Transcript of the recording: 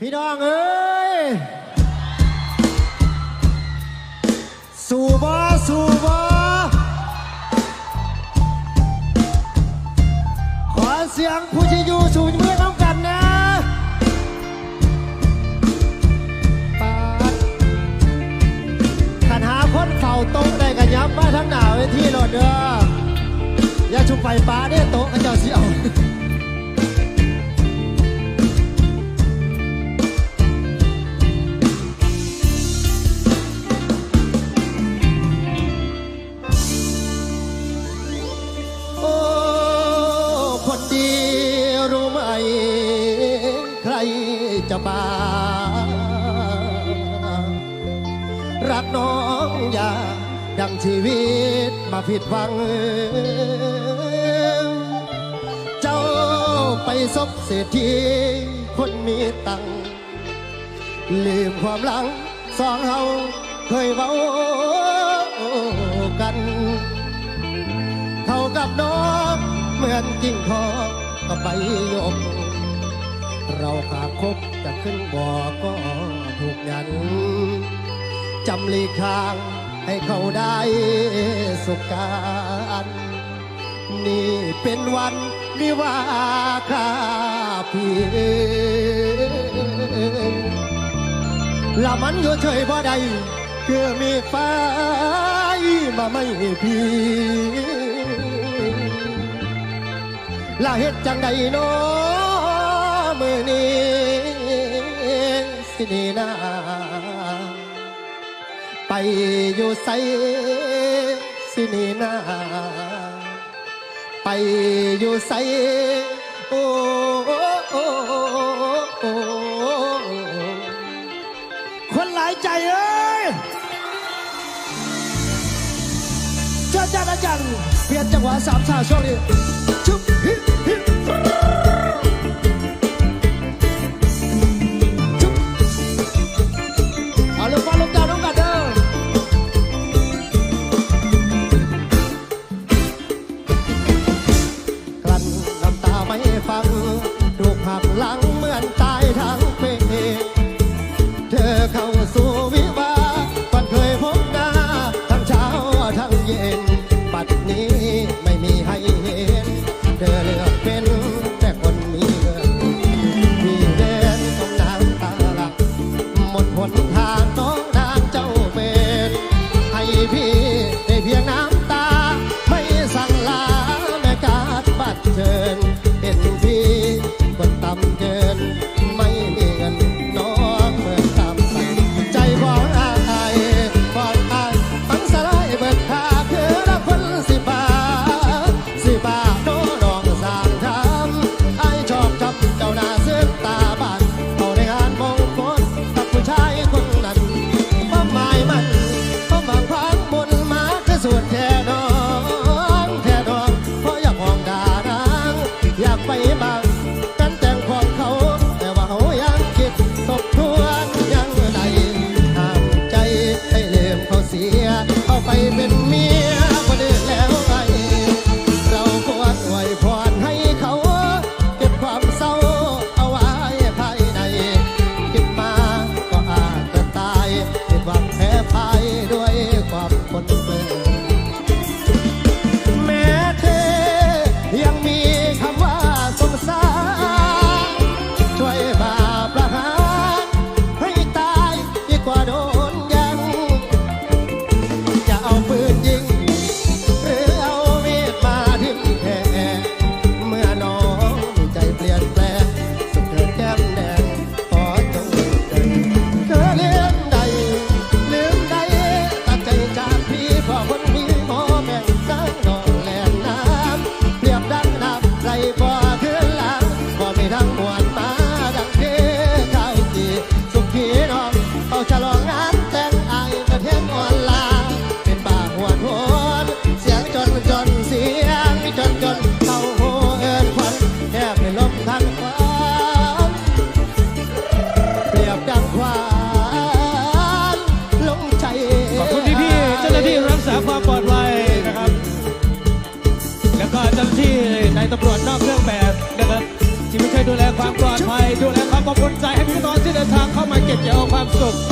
พี่น้องเอ้ย สู่บ่สู่บ่ขอเสียงผู้ที่อยู่สู่มือน้องกันนะปาดขันหาคนเฝ้าโต๊ะได้กันยับมาทั้งหนาวทีโหลดเด้ออย่าชุบไฟฟ้าเด้อโต๊ะก็เจ้าสิเอาโจะมารักน้องอย่าดังชีวิตมาผิดหวัง เจ้าไปซบเศรษฐีคนมีตัง ลืมความหลังสองเฮาเคยเว้ากัน เขากับน้องเหมือนกิ่งทองกับใบหยก เราขาดคบจะขึ้นบ่อก็ถูกยันจำลีกทางให้เขาได้สุขการนี่เป็นวันวิวาคาพีละมันอยู่เฉยบ่ได้คือมีไฟมาไม่พีละเฮ็ดจังใดเนาะ มือนี้สินีนาไปอยู่ไสสินีนาไปอยู่ไสโอ้คนหลายใจเอ้ยเจ้าจ้าอาจารย์เปลี่ยนจังหวะสามชาช่วงนี้ชุบ ให้ฟังถูกหักหลังเหมือนตายทั้งเป็นเธอเข้าสู่วิวาปัอนเคยพบหน้าทั้งเช้าทั้งเย็น ปัดนี้ไม่มีให้เห็น เธอเลือกเป็นแต่คนมีเงินมีเดินต้องนางตาลักหมดหนทางน้องนางเจ้าเป็นให้พี่ได้เพียงน้ำตา ไม่สั่งลาแม่การบัดเชิญ baby. เก็บเจอความสุข